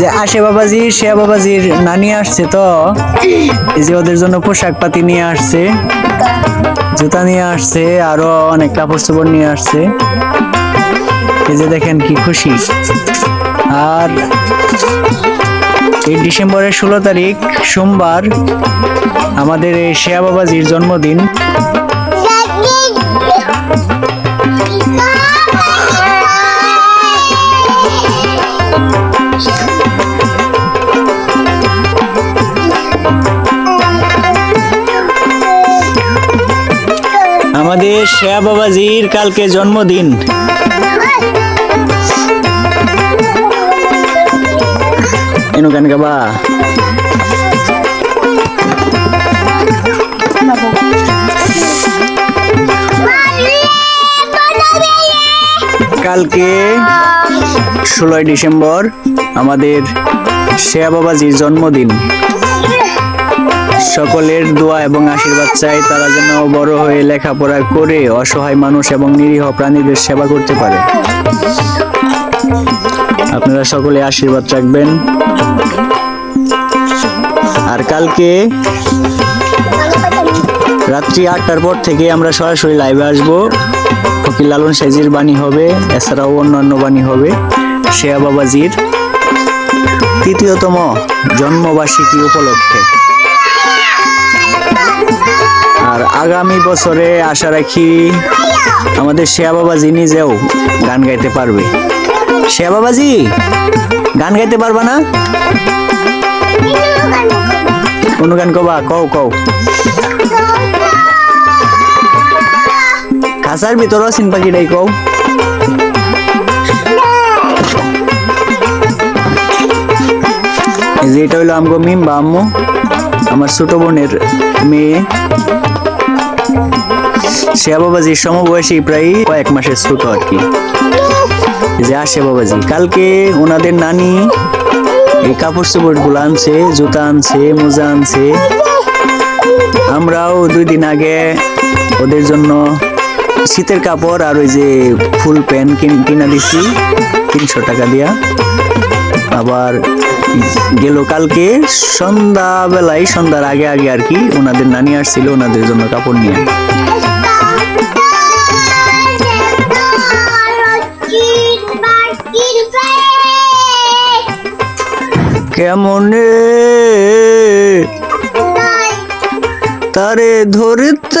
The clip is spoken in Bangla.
যে বাবাজি বাবাজির নানি আসছে তো। যে ওদের জন্য পোশাক পাতি নিয়ে আসছে, জুতা নিয়ে আসছে, আরও অনেক কাপড় চোপড় নিয়ে আসছে। এই যে দেখেন কি খুশি। আর এই ডিসেম্বরের ষোলো তারিখ সোমবার আমাদের এই শেয়া বাবাজির জন্মদিন। আমাদের শেয়া বাবাজির কালকে জন্মদিন। এনু গান গাবা কালকে ষোলোই ডিসেম্বর আমাদের শেয়া বাবাজির জন্মদিন। সকলের দোয়া এবং আশীর্বাদ চাই তারা যেন বড় হয়ে লেখাপড়া করে অসহায় মানুষ এবং নিরীহ প্রাণীদের সেবা করতে পারে। আপনারা সকলে আশীর্বাদ রাখবেন। আর কালকে রাত্রি আটটার পর থেকে আমরা সরাসরি লাইভে আসব। ফকির লালন সাইজির বাণী হবে, এছাড়াও অন্যান্য বাণী হবে। শেয়া বাবাজির তৃতীয়তম জন্মবার্ষিকী উপলক্ষে। আর আগামী বছরে আশা রাখি আমাদের শেয়া বাবাজি নিজেও গান গাইতে পারবে। শেয়া বাবাজি, গান গাইতে পারবা না? কোন গান কবা? কও কও। খাসার ভিতর সিন পাখিটাই কও। এই যে এটা হইল আমগো মিম্বা আম্মু, আমার ছোট বোনের মেয়ে। শেয়া বাবাজির সমবয়সী প্রায় কয়েক মাসের ছোট আর কি। যে আসে বাবাজি কালকে ওনাদের নানি এই কাপড় চোপড়গুলো আনছে, জুতা আনছে, মোজা আনছে। আমরাও দুই দিন আগে ওদের জন্য শীতের কাপড় আর ওই যে ফুল প্যান্ট কিন- দিছি, তিনশো টাকা দিয়া। আবার গেল কালকে সন্ধ্যা বেলায় সন্ধ্যার আগে আগে আর কি ওনাদের নানি আসছিল ওনাদের জন্য কাপড় নিয়ে। কেমনে তারে ধরতে